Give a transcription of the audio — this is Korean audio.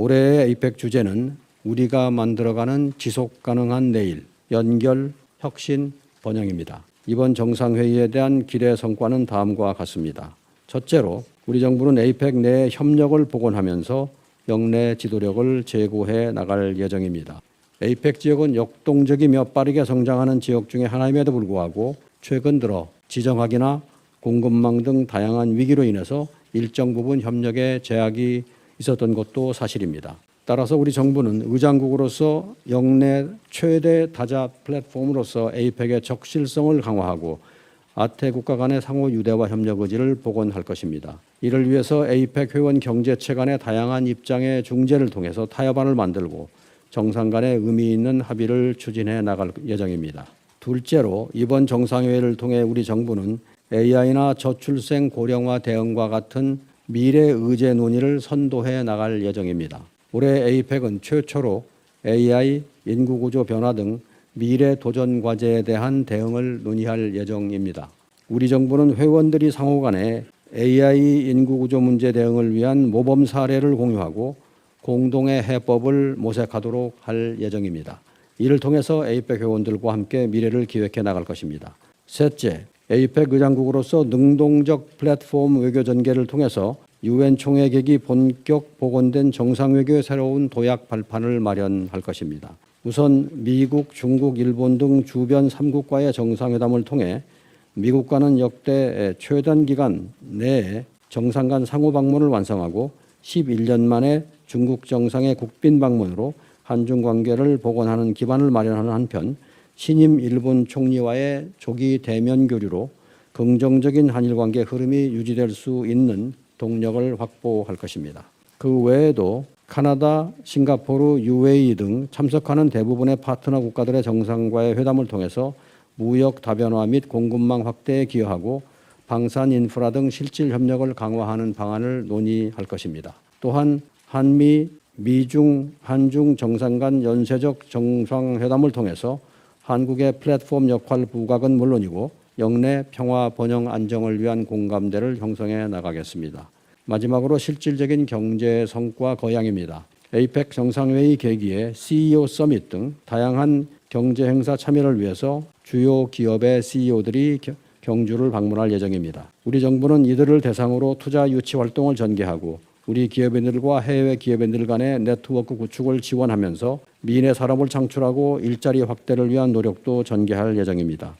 올해의 에이펙 주제는 우리가 만들어가는 지속 가능한 내일, 연결, 혁신, 번영입니다. 이번 정상회의에 대한 기대 성과는 다음과 같습니다. 첫째로 우리 정부는 에이펙 내 협력을 복원하면서 영내 지도력을 제고해 나갈 예정입니다. 에이펙 지역은 역동적이며 빠르게 성장하는 지역 중에 하나임에도 불구하고 최근 들어 지정학이나 공급망 등 다양한 위기로 인해서 일정 부분 협력에 제약이 있었던 것도 사실입니다. 따라서 우리 정부는 의장국으로서 영내 최대 다자 플랫폼으로서 에이펙의 적실성을 강화하고 아태 국가 간의 상호 유대와 협력 의지를 복원할 것입니다. 이를 위해서 에이펙 회원 경제체 간의 다양한 입장의 중재를 통해서 타협안을 만들고 정상 간의 의미 있는 합의를 추진해 나갈 예정입니다. 둘째로 이번 정상회의를 통해 우리 정부는 AI나 저출생 고령화 대응과 같은 미래 의제 논의를 선도해 나갈 예정입니다. 올해 에이펙은 최초로 AI, 인구 구조 변화 등 미래 도전 과제에 대한 대응을 논의할 예정입니다. 우리 정부는 회원들이 상호 간에 AI 인구 구조 문제 대응을 위한 모범 사례를 공유하고 공동의 해법을 모색하도록 할 예정입니다. 이를 통해서 에이펙 회원들과 함께 미래를 기획해 나갈 것입니다. 셋째, 에이펙 의장국으로서 능동적 플랫폼 외교 전개를 통해서 유엔 총회 계기 본격 복원된 정상 외교의 새로운 도약 발판을 마련할 것입니다. 우선 미국, 중국, 일본 등 주변 3국과의 정상회담을 통해 미국과는 역대 최단 기간 내에 정상 간 상호 방문을 완성하고 11년 만에 중국 정상의 국빈 방문으로 한중 관계를 복원하는 기반을 마련하는 한편 신임 일본 총리와의 조기 대면 교류로 긍정적인 한일 관계 흐름이 유지될 수 있는 동력을 확보할 것입니다. 그 외에도 카나다, 싱가포르, UAE 등 참석하는 대부분의 파트너 국가들의 정상과의 회담을 통해서 무역 다변화 및 공급망 확대에 기여하고 방산 인프라 등 실질 협력을 강화하는 방안을 논의할 것입니다. 또한 한미, 미중, 한중 정상 간 연쇄적 정상회담을 통해서 한국의 플랫폼 역할 부각은 물론이고 영내 평화, 번영, 안정을 위한 공감대를 형성해 나가겠습니다. 마지막으로 실질적인 경제 성과 거양입니다. 에이펙 정상회의 계기에 CEO 서밋 등 다양한 경제 행사 참여를 위해서 주요 기업의 CEO들이 경주를 방문할 예정입니다. 우리 정부는 이들을 대상으로 투자 유치 활동을 전개하고 우리 기업인들과 해외 기업인들 간의 네트워크 구축을 지원하면서 미래 산업을 창출하고 일자리 확대를 위한 노력도 전개할 예정입니다.